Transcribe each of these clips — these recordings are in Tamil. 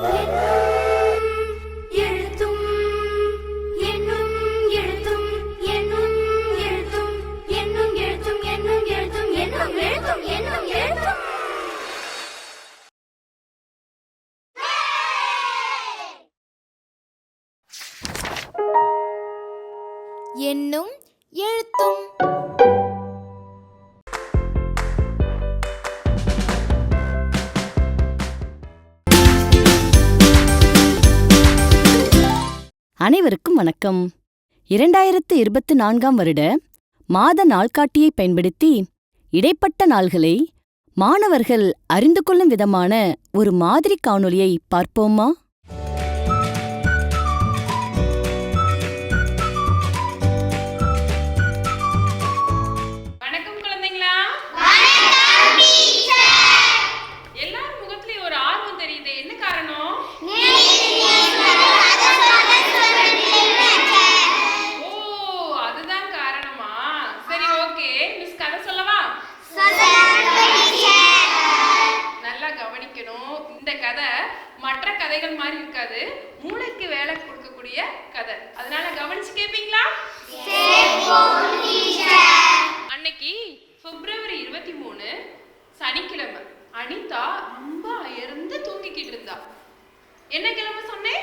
Yeah. அனைவருக்கும் வணக்கம். இரண்டாயிரத்து இருபத்து நான்காம் வருட மாத நாள்காட்டியை பயன்படுத்தி இடைப்பட்ட நாள்களை மாணவர்கள் அறிந்து கொள்ளும் விதமான ஒரு மாதிரி காணொலியை பார்ப்போமா? பிப்ரவரி இருபத்தி மூணு சனிக்கிழமை. அனிதா ரொம்ப அயர்ந்து தூங்கிக்கிட்டு இருந்தா. என்ன கிழமை சொன்னேன்?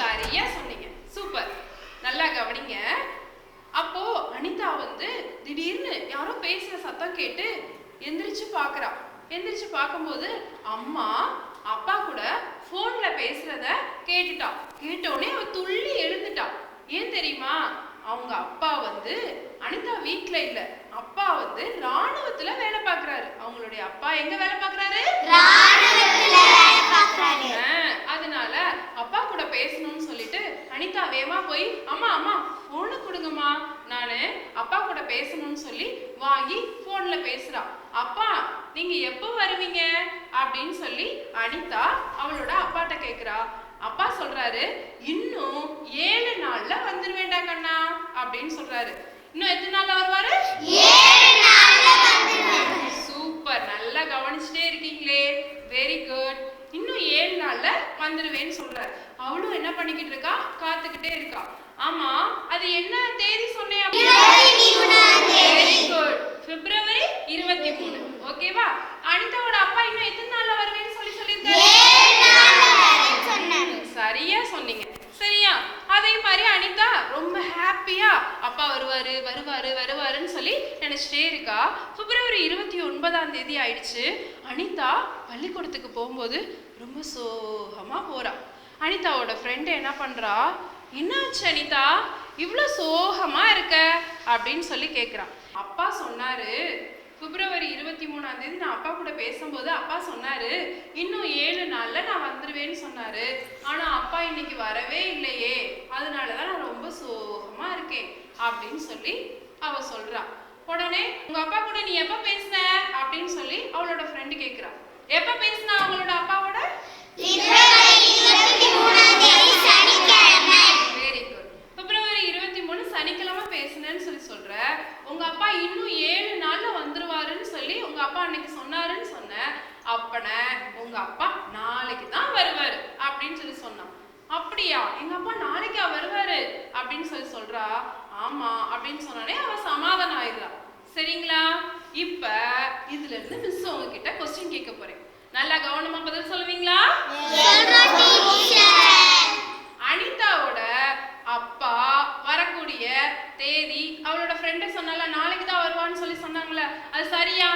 சரியா சொன்னீங்க. சூப்பர் நல்லா கவனிங்க. அப்போ அனிதா வந்து திடீர்னு யாரோ பேசுற சத்தம் கேட்டு எந்திரிச்சு பாக்குறா. எந்திரிச்சு பார்க்கும்போது அம்மா அப்பா கூட ஃபோன்ல பேசுறத கேட்டுட்டா. கேட்ட உடனே அவ துள்ளி எழுந்துட்டான் ஏன் தெரியுமா? அவங்க அப்பா வந்து அனிதா வீட்ல இல்ல. அப்பா வந்து ராணுவத்துல வேலை பார்க்கறாரு அவங்களுடைய அப்பா எங்க வேலை பார்க்கறாரு அதனால அப்பா கூட பேசணும்னு சொல்லிட்டு அனிதா வேகமா போய் அம்மா அம்மா போனை கொடுங்கம்மா. நானு அப்பா கூட பேசணும்னு சொல்லி வாங்கி போன்ல பேசுறா. அப்பா நீங்க எப்போ வருவீங்க? அப்படின்னு சொல்லி அனிதா அவளோட அப்பாட்ட கேக்குறா. அப்பா சொல்றாரு இன்னும் ஏழு நாள்ல வந்துருவேண்டா அப்படின்னு சொல்றாரு. இன்னும் எத்தனை நாள்ல வருவாரு? சூப்பர். நல்லா கவனிச்சுட்டே இருக்கீங்களே. வெரி குட் இன்னும் ஏழு நாள்ல வந்துருவேன்னு சொல்றாரு. அவளும் என்ன பண்ணிக்கிட்டு இருக்கா? காத்துக்கிட்டே இருக்கா. ஆமா அது என்ன தேதி சொன்னேன் வெரி குட் பிப்ரவரி இருபத்தி மூணு. ஓகேவா? அனிதாவோட அப்பா இன்னும் எத்தனை நாள்ல வருவேன்னு சொல்லி சொல்லியிருக்காரு? சரியா சொன்னீங்க. சரியா. அதே மாதிரி அனிதா அப்பா வருவாரு வருவாரு வருவாருன்னு சொல்லி நினைச்சிட்டே இருக்கா. பிப்ரவரி இருபத்தி ஒன்பதாம் தேதி ஆயிடுச்சு. அனிதா பள்ளிக்கூடத்துக்கு போகும்போது ரொம்ப சோகமா போறா. அனிதாவோட ஃப்ரெண்டு என்ன பண்றா? என்னாச்சு அனிதா? இவ்வளோ சோகமா இருக்க? அப்படின்னு சொல்லி கேட்குறான் அப்பா சொன்னாரு பிப்ரவரி இருபத்தி மூணாம் தேதி நான் அப்பா கூட பேசும்போது அப்பா சொன்னாரு இன்னும் ஏழு நாள்ல நான் வந்துருவேன்னு சொன்னாரு. ஆனா அப்பா இன்னைக்கு வரவே இல்லையே. அதனால தான் நான் ரொம்ப அப்படின்னு சொல்லி அவ சொல்றா. உடனே உங்க அப்பா கூட நீ எப்ப பேசின? அப்படின்னு சொல்லி அவளோட ஃப்ரெண்டு கேக்குறா. எப்ப பேசினா அவங்களோட அப்பாவோட? வெரி குட் பிப்ரவரி இருபத்தி மூணு சனிக்கிழமை பேசுனேன்னு சொல்லி சொல்ற. உங்க அப்பா இன்னும் ஏழு நாள்ல வந்துருவாருன்னு சொல்லி உங்க அப்பா அன்னைக்கு சொன்னாருன்னு சொன்ன. அப்பன உங்க அப்பா நாளைக்கு தான் வருவாரு அப்படின்னு சொல்லி சொன்னான். அப்படியா? எங்க அப்பா நாளைக்கா வருவாரு? அப்படின்னு சொல்லி சொல்றா ஆமா அப்படின்னு சொன்னோடனே அவ சமாதானம் ஆயிடுறா. சரிங்களா? இப்ப இதுல இருந்து மிஸ் உங்ககிட்ட கொஸ்டின் கேட்க போறேன். நல்லா கவனமா பதில் சொல்லுவீங்களா? அனிதாவோட அப்பா வரக்கூடிய தேதி அவளோட ஃப்ரெண்டு சொன்னால நாளைக்கு தான் வருவான்னு சொல்லி சொன்னாங்களே அது சரியா?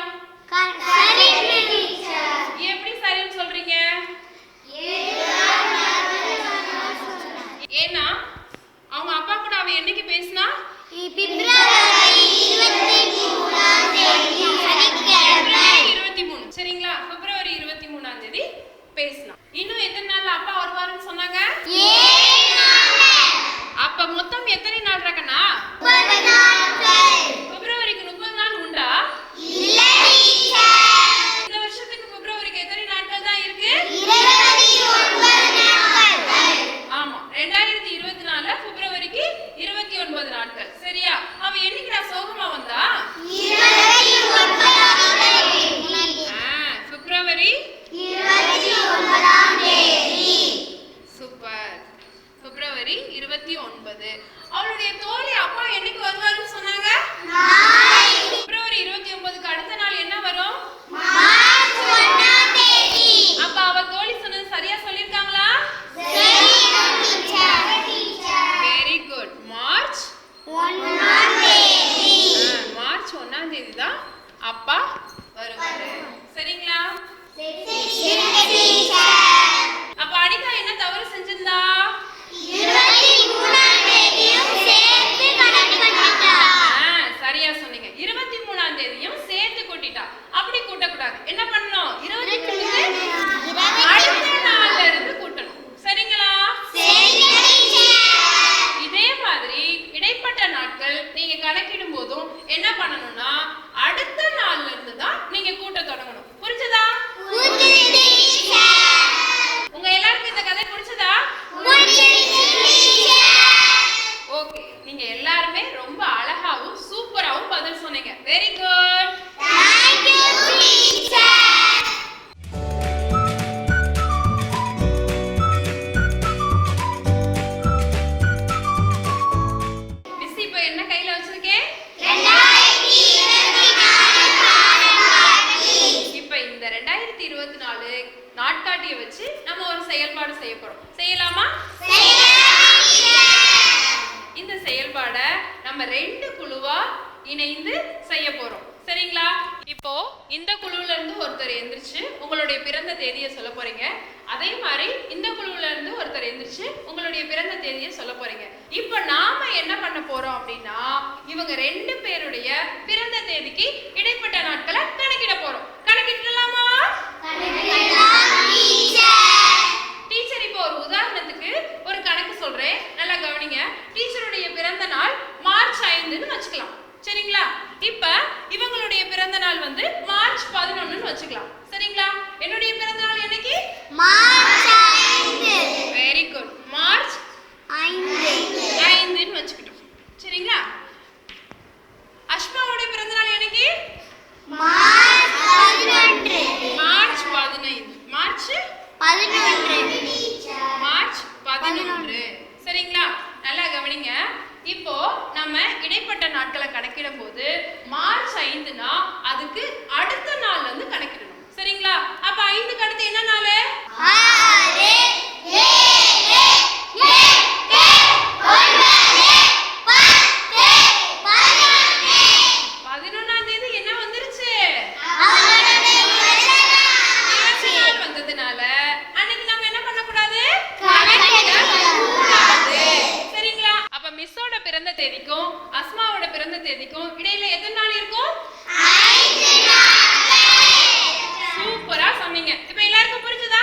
எப்படி சரின்னு சொல்றீங்க ஏன்னா அவங்க அப்பா கூட அவ என்னைக்கு பேசினா பிப்ரவரி இருபத்தி மூணு சரிங்களா பிப்ரவரி இருபத்தி மூணாம் தேதி பேசினா இன்னும் எத்தனை நாள்ல அப்பா வருவாருன்னு சொன்னாங்க அப்ப மொத்தம் எத்தனை நாள் இருக்கனா பிப்ரவரிக்கு முப்பது நாள் உண்டா இந்த வருஷத்துக்கு பிப்ரவரிக்கு எத்தனை நாட்கள் தான் இருக்கு ஆமா ரெண்டாயிரத்தி இருபத்தி நாலுல பிப்ரவரிக்கு இருபத்தி ஒன்பது நாட்கள் சரியா ஒன்னாம் தேதி தான் அப்பா மாதிரி இந்த குழுவுல இருந்து ஒருத்தர் எந்திரிச்சு உங்களுடைய பிறந்த தேதியை சொல்ல போறீங்க. இப்ப நாம என்ன பண்ண போறோம் அப்படின்னா இவங்க ரெண்டு பேருடைய பிறந்த தேதிக்கு இடைப்பட்ட நாட்களை கணக்கிட போறோம். கணக்கிடலாமா? டீச்சர் இப்போ ஒரு உதாரணத்துக்கு ஒரு கணக்கு சொல்றேன். நல்லா கவனிங்க. டீச்சருடைய பிறந்த நாள் மார்ச் ஐந்துன்னு வச்சுக்கலாம். சரிங்களா? இப்ப இவங்களுடைய பிறந்த நாள் வந்து மார்ச் பதினொன்னுன்னு வச்சுக்கலாம். சரிங்களா? என்னுடைய பிறந்த நாள் என்னைக்கு? மார்ச் குட் மார்ச் ஐந்துன்னு வச்சுக்கிட்டோம் சரிங்களா அஷ்மாவுடைய பிறந்த நாள் என்னைக்கு மார்ச் பதினைந்து மார்ச் மார்ச் பதினொன்று சரிங்களா நல்லா கவனிங்க இப்போ நம்ம இடைப்பட்ட நாட்களை கணக்கிடும் போது மார்ச் ஐந்துனா அதுக்கு அடுத்த நாள்ல இருந்து கணக்கிடணும் சரிங்களா அப்ப ஐந்துக்கு அடுத்து என்ன நாள் பதினொன்னாம் தேதி என்ன வந்துருச்சு நிகழ்ச்சி நாள் வந்ததுனால அன்னைக்கு நம்ம என்ன பண்ணக்கூடாது கணக்கிடக்கூடாது. சரிங்களா அப்ப மிஸ்ஸோட பிறந்த தேதிக்கும் அஸ்மாவோட பிறந்த தேதிக்கும் இடையில எத்தனை நாள் இருக்கும் சூப்பரா சொன்னீங்க இப்ப எல்லாருக்கும் புரிஞ்சுதா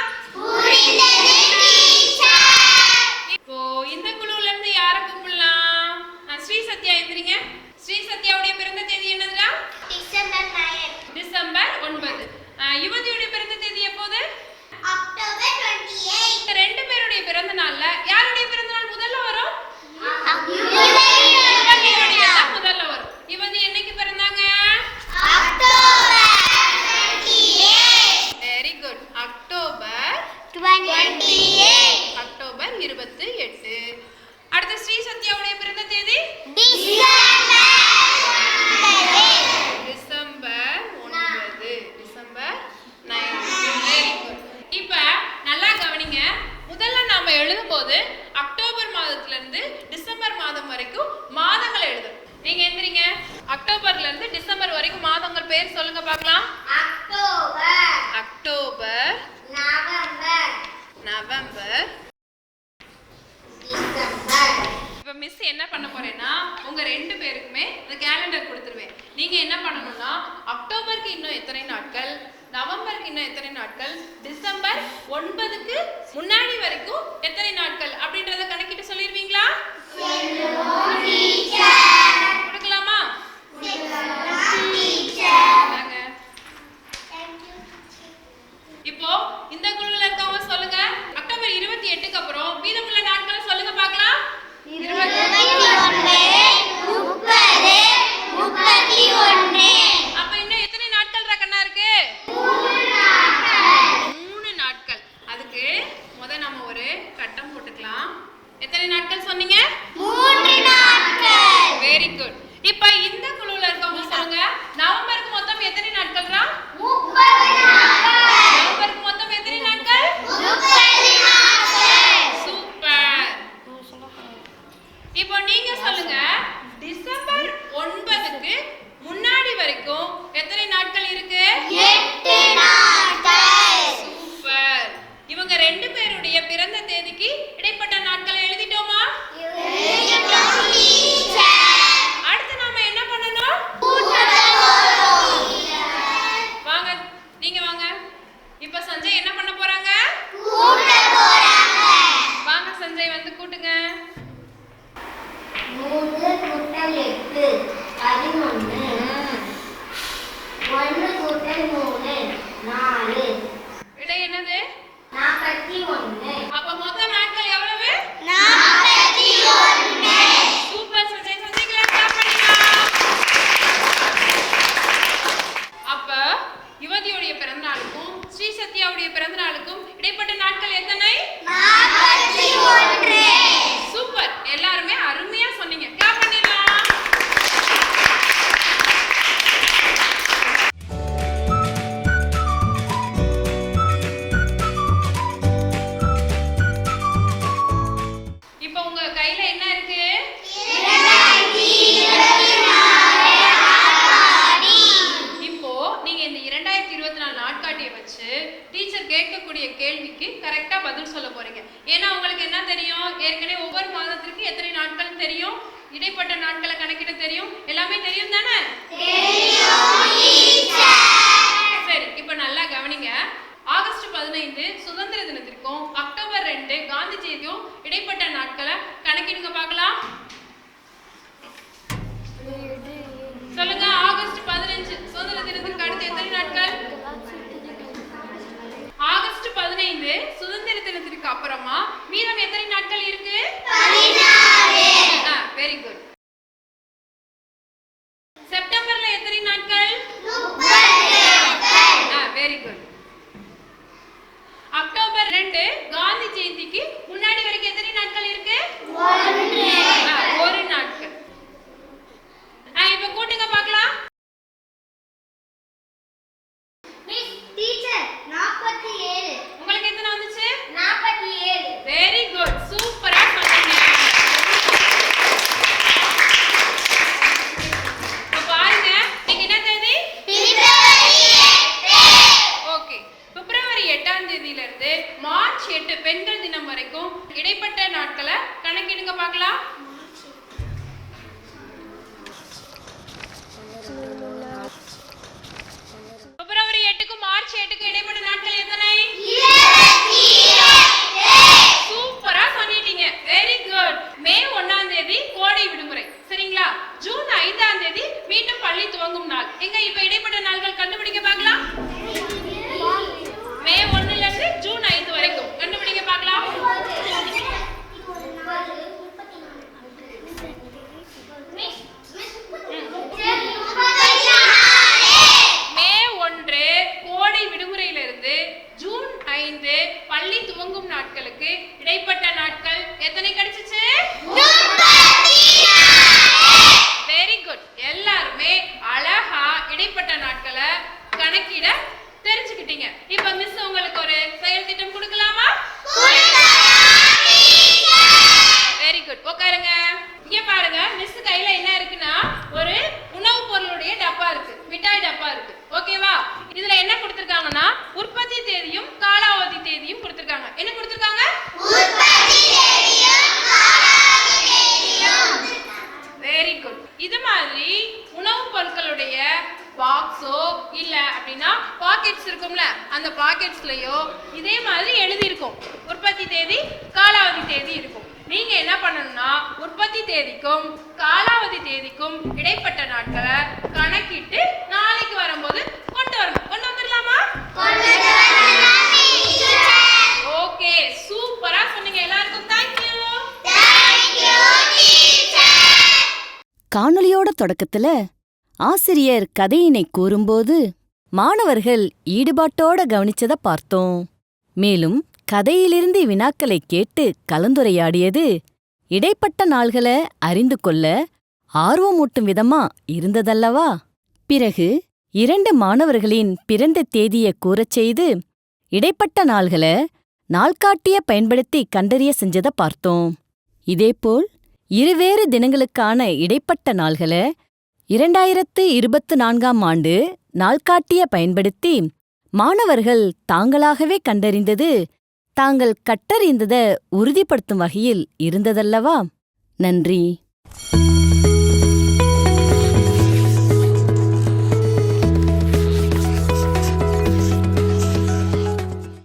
இப்போ இந்த குழுவுல இருந்து யார கூப்பிடலாம் அஹ் ஸ்ரீ சத்யா எந்திரிங்க ஸ்ரீ சத்யாவுடைய பிறந்த தேதி என்னதுடா? டிசம்பர் ஒன்பது. அஹ் யுவதியுடைய பிறந்த தேதி எப்போது? இந்த ரெண்டு பேருடைய பிறந்த நாள்ல யாருடைய பிறந்த நாள் முதல்ல வரும்? முதல்ல வரும். யுவதி என்னைக்கு பிறந்தாங்க? வெரி குட் அக்டோபர் அக்டோபர் இருபத்தி எட்டு. அடுத்து ஸ்ரீ சத்யாவுடைய பிறந்த தேதி டிசம்பர் ஒன்பது டிசம்பர் நைன் வெரி குட் இப்போ நல்லா கவனிங்க முதல்ல நாம எழுதும்போது அக்டோபர் மாதத்துல இருந்து டிசம்பர் மாதம் வரைக்கும் மாதங்களை எழுதணும் நீங்க எந்திரிங்க அக்டோபர்ல இருந்து டிசம்பர் வரைக்கும் மாதங்கள் பேர் சொல்லுங்க பார்க்கலாம். அக்டோபர். நவம்பர். இப்போ மிஸ் என்ன பண்ண போறேன்னா உங்க ரெண்டு பேருக்குமே இந்த கேலண்டர் கொடுத்துருவேன். நீங்க என்ன பண்ணணும்னா அக்டோபருக்கு இன்னும் எத்தனை நாட்கள் நவம்பருக்கு இன்னும் எத்தனை நாட்கள் டிசம்பர் ஒன்பதுக்கு முன்னாடி வரைக்கும் எத்தனை நாட்கள் அப்படின்றத கணக்கிட்டு சொல்லிடுவீங்களா ஏன்னா உங்களுக்கு என்ன தெரியும்? ஏற்கனவே ஒவ்வொரு மாதத்திற்கு எத்தனை நாட்கள் தெரியும்? இடைப்பட்ட நாட்களை கணக்கிட தெரியும். எல்லாமே தெரியும் தானே? சரி இப்ப நல்லா கவனிங்க. ஆகஸ்ட் பதினைந்து சுதந்திர தினத்திற்கும் அக்டோபர் ரெண்டு காந்தி ஜெயந்தியும் இடைப்பட்ட நாட்களை கணக்கிடுங்க பார்க்கலாம். சொல்லுங்க ஆகஸ்ட் பதினைஞ்சு சுதந்திர தினத்திற்கு அடுத்து எத்தனை நாட்கள்? ஆகஸ்ட் பதினைந்து சுதந்திர தினத்திற்கு துவங்கும் நாட்களுக்கு இடைப்பட்ட நாட்கள் எத்தனை கிடைச்சிச்சு வெரி குட் எல்லாருமே அழகா இடைப்பட்ட நாட்களை கணக்கிட தெரிஞ்சுக்கிட்டீங்க இப்ப மிஸ் உங்களுக்கு ஒரு செயல் திட்டம் கொடுக்கலாமா வெரி குட் உட்காருங்க இங்க பாருங்க மிஸ் கையில என்ன இருக்குன்னா ஒரு உணவுப் பொருளுடைய டப்பா இருக்கு மிட்டாய் டப்பா இருக்கு ஓகேவா இதுல என்ன கொடுத்திருக்காங்கன்னா உற்பத்தி தேதியும் காலாவதி தேதியும் கொடுத்திருக்காங்க என்ன கொடுத்திருக்காங்க வெரி குட் இது மாதிரி உணவுப் பொருட்களுடைய பாக்ஸோ இல்ல அப்படின்னா பாக்கெட்ஸ் இருக்கும்ல அந்த பாக்கெட்ஸ்லயோ இதே மாதிரி எழுதி இருக்கும் உற்பத்தி தேதி காலாவதி தேதி இருக்கும் நீங்க என்ன பண்ணணும்னா உற்பத்தி தேதிக்கும் காலாவதி தேதிக்கும் இடைப்பட்ட நாட்களை கணக்கிட்டு நாளைக்கு வரும்போது கொண்டு வரணும் கொண்டு வந்துடலாமா ஓகே சூப்பரா சொன்னீங்க எல்லாருக்கும் தேங்க்யூ காணொலியோட தொடக்கத்துல ஆசிரியர் கதையினை கூறும்போது மாணவர்கள் ஈடுபாட்டோட கவனிச்சத பார்த்தோம். மேலும் கதையிலிருந்து வினாக்களை கேட்டு கலந்துரையாடியது இடைப்பட்ட நாள்களை அறிந்து கொள்ள ஆர்வமூட்டும் விதமா இருந்ததல்லவா? பிறகு இரண்டு மாணவர்களின் பிறந்த தேதியை கூறச் செய்து இடைப்பட்ட நாள்களை நாள்காட்டிய பயன்படுத்தி கண்டறிய செஞ்சத பார்த்தோம். இதேபோல் இருவேறு தினங்களுக்கான இடைப்பட்ட நாள்களை இரண்டாயிரத்து இருபத்து நான்காம் ஆண்டு நாள்காட்டிய பயன்படுத்தி மாணவர்கள் தாங்களாகவே கண்டறிந்தது தாங்கள் கட்டறிந்தத உறுதிப்படுத்தும் வகையில் இருந்ததல்லவா? நன்றி.